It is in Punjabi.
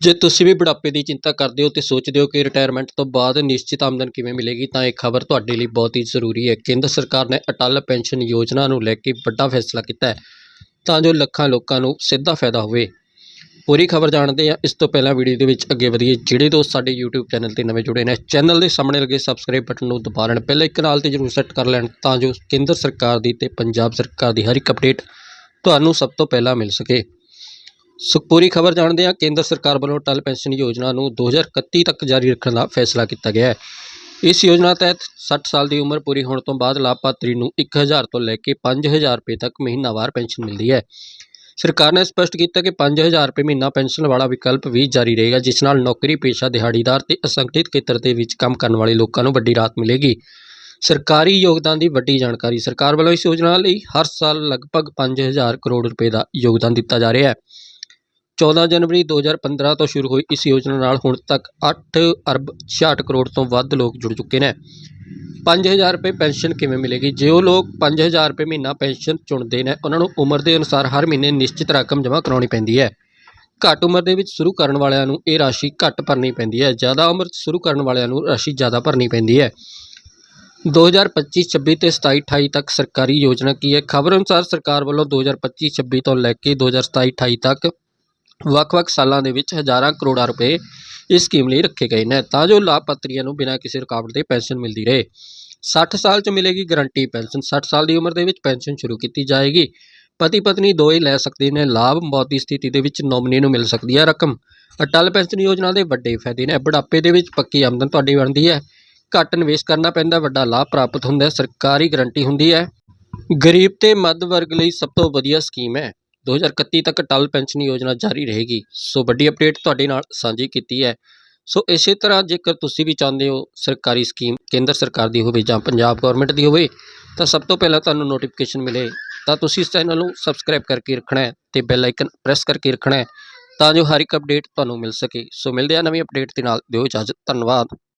ਜੇ ਤੁਸੀਂ ਵੀ ਬੁਢਾਪੇ ਦੀ ਚਿੰਤਾ ਕਰਦੇ ਹੋ ਤੇ ਸੋਚਦੇ ਹੋ ਕਿ ਰਿਟਾਇਰਮੈਂਟ ਤੋਂ ਬਾਅਦ ਨਿਸ਼ਚਿਤ ਆਮਦਨ ਕਿਵੇਂ ਮਿਲੇਗੀ, ਤਾਂ ਇਹ ਖਬਰ ਤੁਹਾਡੇ ਲਈ ਬਹੁਤ ਹੀ ਜ਼ਰੂਰੀ ਹੈ। ਕੇਂਦਰ ਸਰਕਾਰ ਨੇ ਅਟਲ ਪੈਨਸ਼ਨ ਯੋਜਨਾ ਨੂੰ ਲੈ ਕੇ ਵੱਡਾ ਫੈਸਲਾ ਕੀਤਾ ਹੈ, ਤਾਂ ਜੋ ਲੱਖਾਂ ਲੋਕਾਂ ਨੂੰ ਸਿੱਧਾ ਫਾਇਦਾ ਹੋਵੇ। ਪੂਰੀ ਖਬਰ ਜਾਣਦੇ ਹਾਂ। ਇਸ ਤੋਂ ਪਹਿਲਾਂ ਵੀਡੀਓ ਦੇ ਵਿੱਚ ਅੱਗੇ ਵਧੀਏ ਜਿਹੜੇ ਦੋਸਤ ਸਾਡੇ YouTube ਚੈਨਲ ਤੇ ਨਵੇਂ ਜੁੜੇ ਨੇ ਚੈਨਲ ਦੇ ਸਾਹਮਣੇ ਲੱਗੇ ਸਬਸਕ੍ਰਾਈਬ ਬਟਨ ਨੂੰ ਦਬਾ ਲੈਣ, ਪਹਿਲਾਂ ਇੱਕ ਨਾਲ ਤੇ ਜਰੂਰ ਸੈੱਟ ਕਰ ਲੈਣ, ਤਾਂ ਜੋ ਕੇਂਦਰ ਸਰਕਾਰ ਦੀ ਤੇ ਪੰਜਾਬ ਸਰਕਾਰ ਦੀ ਹਰ ਇੱਕ ਅਪਡੇਟ ਤੁਹਾਨੂੰ ਸਭ ਤੋਂ ਪਹਿਲਾਂ ਮਿਲ ਸਕੇ। ਸੋ ਖਬਰ ਜਾਣਦੇ ਹਾਂ। ਕੇਂਦਰ ਸਰਕਾਰ ਵੱਲੋਂ ਅਟਲ ਪੈਨਸ਼ਨ ਯੋਜਨਾ ਨੂੰ 2031 ਤੱਕ ਜਾਰੀ ਰੱਖਣ ਦਾ ਫੈਸਲਾ ਕੀਤਾ ਗਿਆ ਹੈ। ਇਸ ਯੋਜਨਾ ਤਹਿਤ 60 ਸਾਲ ਦੀ ਉਮਰ ਪੂਰੀ ਹੋਣ ਤੋਂ ਬਾਅਦ ਲਾਭਪਾਤਰੀ ਨੂੰ 1000 ਤੋਂ ਲੈ ਕੇ 5000 ਰੁਪਏ ਤੱਕ ਮਹੀਨਾਵਾਰ ਪੈਨਸ਼ਨ ਮਿਲਦੀ ਹੈ। ਸਰਕਾਰ ਨੇ ਸਪਸ਼ਟ ਕੀਤਾ ਕਿ 5000 ਰੁਪਏ ਮਹੀਨਾ ਪੈਨਸ਼ਨ ਵਾਲਾ ਵਿਕਲਪ ਵੀ ਜਾਰੀ ਰਹੇਗਾ, ਜਿਸ ਨਾਲ ਨੌਕਰੀ ਪੇਸ਼ਾ ਦਿਹਾੜੀਦਾਰ ਤੇ ਅਸੰਗਠਿਤ ਖੇਤਰ ਦੇ ਵਿੱਚ ਕੰਮ ਕਰਨ ਵਾਲੇ ਲੋਕਾਂ ਨੂੰ ਵੱਡੀ ਰਾਹਤ ਮਿਲੇਗੀ। ਸਰਕਾਰੀ ਯੋਗਦਾਨ ਦੀ ਵੱਡੀ ਜਾਣਕਾਰੀ। ਸਰਕਾਰ ਵੱਲੋਂ ਇਸ ਯੋਜਨਾ ਲਈ ਹਰ ਸਾਲ ਲਗਭਗ 5000 ਕਰੋੜ ਰੁਪਏ ਦਾ ਯੋਗਦਾਨ ਦਿੱਤਾ ਜਾ ਰਿਹਾ ਹੈ। 14 ਜਨਵਰੀ 2015 ਤੋਂ ਸ਼ੁਰੂ ਹੋਈ ਇਸ ਯੋਜਨਾ ਨਾਲ ਹੁਣ ਤੱਕ 8 ਅਰਬ 66 ਕਰੋੜ ਤੋਂ ਵੱਧ ਲੋਕ ਜੁੜ ਚੁੱਕੇ ਨੇ। 5000 ਰੁਪਏ ਪੈਨਸ਼ਨ ਕਿਵੇਂ ਮਿਲੇਗੀ? ਜੇ ਉਹ ਲੋਕ 5000 ਰੁਪਏ ਮਹੀਨਾ ਪੈਨਸ਼ਨ ਚੁਣਦੇ ਨੇ, ਉਹਨਾਂ ਨੂੰ ਉਮਰ ਦੇ ਅਨੁਸਾਰ ਹਰ ਮਹੀਨੇ ਨਿਸ਼ਚਿਤ ਰਕਮ ਜਮ੍ਹਾਂ ਕਰਾਉਣੀ ਪੈਂਦੀ ਹੈ। ਘੱਟ ਉਮਰ ਦੇ ਵਿੱਚ ਸ਼ੁਰੂ ਕਰਨ ਵਾਲਿਆਂ ਨੂੰ ਇਹ ਰਾਸ਼ੀ ਘੱਟ ਭਰਨੀ ਪੈਂਦੀ ਹੈ। ਜ਼ਿਆਦਾ ਉਮਰ 'ਚ ਸ਼ੁਰੂ ਕਰਨ ਵਾਲਿਆਂ ਨੂੰ ਰਾਸ਼ੀ ਜ਼ਿਆਦਾ ਭਰਨੀ ਪੈਂਦੀ ਹੈ। 2025-26 ਤੇ 27-28 ਤੱਕ ਸਰਕਾਰੀ ਯੋਜਨਾ ਕੀ ਹੈ? ਖਬਰ ਅਨੁਸਾਰ ਸਰਕਾਰ ਵੱਲੋਂ 2025-26 ਤੋਂ ਲੈ ਕੇ 2027-28 ਤੱਕ ਵੱਖ-ਵੱਖ ਸਾਲਾਂ ਦੇ ਵਿੱਚ ਹਜ਼ਾਰਾਂ ਕਰੋੜਾਂ ਰੁਪਏ ਇਸ ਸਕੀਮ ਲਈ ਰੱਖੇ ਗਏ ਨੇ, ਤਾਂ ਜੋ ਲਾਭਪਾਤਰੀਆਂ ਨੂੰ ਬਿਨਾਂ ਕਿਸੇ ਰੁਕਾਵਟ ਦੇ ਪੈਨਸ਼ਨ ਮਿਲਦੀ ਰਹੇ। 60 ਸਾਲ 'ਚ ਮਿਲੇਗੀ ਗਰੰਟੀ ਪੈਨਸ਼ਨ 60 ਸਾਲ ਦੀ ਉਮਰ ਦੇ ਵਿੱਚ ਪੈਨਸ਼ਨ ਸ਼ੁਰੂ ਕੀਤੀ ਜਾਏਗੀ। ਪਤੀ ਪਤਨੀ ਦੋਏ ਲੈ ਸਕਦੇ ਨੇ, ਲਾਭ, ਮੌਤ ਦੀ ਸਥਿਤੀ ਦੇ ਵਿੱਚ ਨੋਮਨੀ ਨੂੰ ਮਿਲ ਸਕਦੀ ਹੈ ਰਕਮ। ਅਟਲ ਪੈਨਸ਼ਨ ਯੋਜਨਾ ਦੇ ਵੱਡੇ ਫਾਇਦੇ ਨੇ, ਬੁਢਾਪੇ ਦੇ ਵਿੱਚ ਪੱਕੀ ਆਮਦਨ ਤੁਹਾਡੀ ਬਣਦੀ ਹੈ। ਘੱਟ ਨਿਵੇਸ਼ ਕਰਨਾ ਪੈਂਦਾ, ਵੱਡਾ ਲਾਭ ਪ੍ਰਾਪਤ ਹੁੰਦਾ ਹੈ, ਸਰਕਾਰੀ ਗਰੰਟੀ ਹੁੰਦੀ ਹੈ। ਗਰੀਬ ਤੇ ਮੱਧ ਵਰਗ ਲਈ ਸਭ ਤੋਂ ਵਧੀਆ ਸਕੀਮ ਹੈ। 2031 ਤੱਕ ਅਟਲ ਪੈਨਸ਼ਨ ਯੋਜਨਾ ਜਾਰੀ ਰਹੇਗੀ। ਸੋ ਵੱਡੀ ਅਪਡੇਟ ਤੁਹਾਡੇ ਨਾਲ ਸਾਂਝੀ ਕੀਤੀ ਹੈ। ਸੋ ਇਸੇ ਤਰ੍ਹਾਂ ਜੇਕਰ ਤੁਸੀਂ ਵੀ ਚਾਹੁੰਦੇ ਹੋ ਸਰਕਾਰੀ ਸਕੀਮ ਕੇਂਦਰ ਸਰਕਾਰ ਦੀ ਹੋਵੇ ਜਾਂ ਪੰਜਾਬ ਗਵਰਨਮੈਂਟ ਦੀ ਹੋਵੇ, ਤਾਂ ਸਭ ਤੋਂ ਪਹਿਲਾਂ ਤੁਹਾਨੂੰ ਨੋਟੀਫਿਕੇਸ਼ਨ ਮਿਲੇ। ਤਾਂ ਤੁਸੀਂ ਇਸ ਚੈਨਲ ਨੂੰ ਸਬਸਕ੍ਰਾਈਬ ਕਰਕੇ ਰੱਖਣਾ ਹੈ ਤੇ ਬੈਲ ਆਈਕਨ ਪ੍ਰੈਸ ਕਰਕੇ ਰੱਖਣਾ ਹੈ ਤਾਂ ਜੋ ਹਰ ਇੱਕ ਅਪਡੇਟ ਤੁਹਾਨੂੰ ਮਿਲ ਸਕੇ। ਸੋ ਮਿਲਦੇ ਆ ਨਵੀਂ ਅਪਡੇਟ ਦੇ ਨਾਲ। ਦਿਓ ਇਜਾਜ਼ਤ। ਧੰਨਵਾਦ।